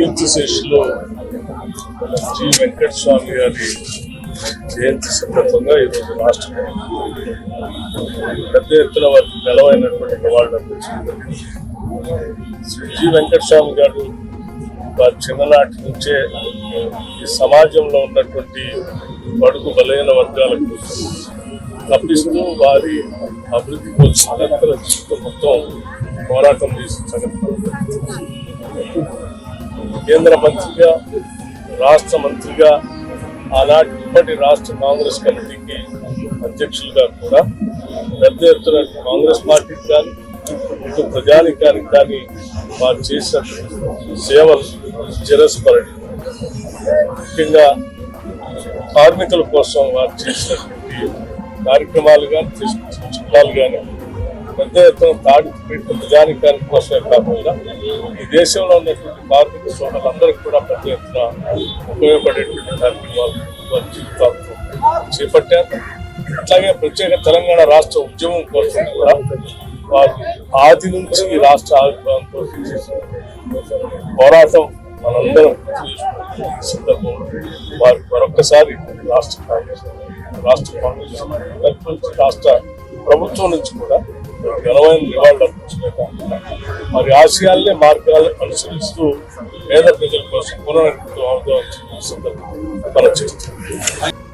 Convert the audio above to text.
Youth సెషన్లో G. Venkata స్వామి గారి జయంతి సందర్భంగా ఈరోజు రాష్ట్ర పెద్ద ఎత్తున వారికి నెలవైనటువంటి నివాళులు శ్రీ జి. వెంకట స్వామి గారు వారి చిన్ననాటి నుంచే ఈ సమాజంలో ఉన్నటువంటి బడుగు బలైన వర్గాలకు తప్పిస్తూ వారి అభివృద్ధి కోసం నిరంతర జీవితం మొత్తం పోరాటం చేసిన సంగతి. కేంద్ర మంత్రిగా రాష్ట్ర మంత్రిగా ఆనాటి ఇప్పటి రాష్ట్ర కాంగ్రెస్ కమిటీకి అధ్యక్షులుగా కూడా పెద్ద ఎత్తున కాంగ్రెస్ పార్టీకి కానీ ఇటు ప్రజానికానికి కానీ వారు చేసిన సేవలు చిరస్మరణి ముఖ్యంగా కార్మికుల కోసం వారు చేసినటువంటి కార్యక్రమాలు కానీ చిత్రాలు కానీ పెద్ద ఎత్తున తాడి పెట్టిన ప్రజానికానికి కోసమే కాకుండా ఈ దేశంలో ఉన్నటువంటి కార్మిక సోదరులందరికీ కూడా పెద్ద ఎత్తున ఉపయోగపడేటువంటి కార్యక్రమాలు జీవితాలతో చేపట్టారు. అట్లాగే ప్రత్యేక తెలంగాణ రాష్ట్ర ఉద్యమం కోసం కూడా వారు ఆది నుంచి ఈ రాష్ట్ర ఆవిర్భావం కోసం పోరాటం మనందరం సందర్భంలో వారికి మరొకసారి రాష్ట్ర కాంగ్రెస్ రాష్ట్ర కాంగ్రెస్ రాష్ట్ర ప్రభుత్వం నుంచి కూడా ఘనమైన నివాళులు అర్పించడమే కాకుండా ఆశయాల్ని మార్గాలను అనుసరిస్తూ పేద ప్రజల కోసం పునరుద్ధం అవుతామని చెప్పి సందర్భంగా మనం చేస్తున్నాం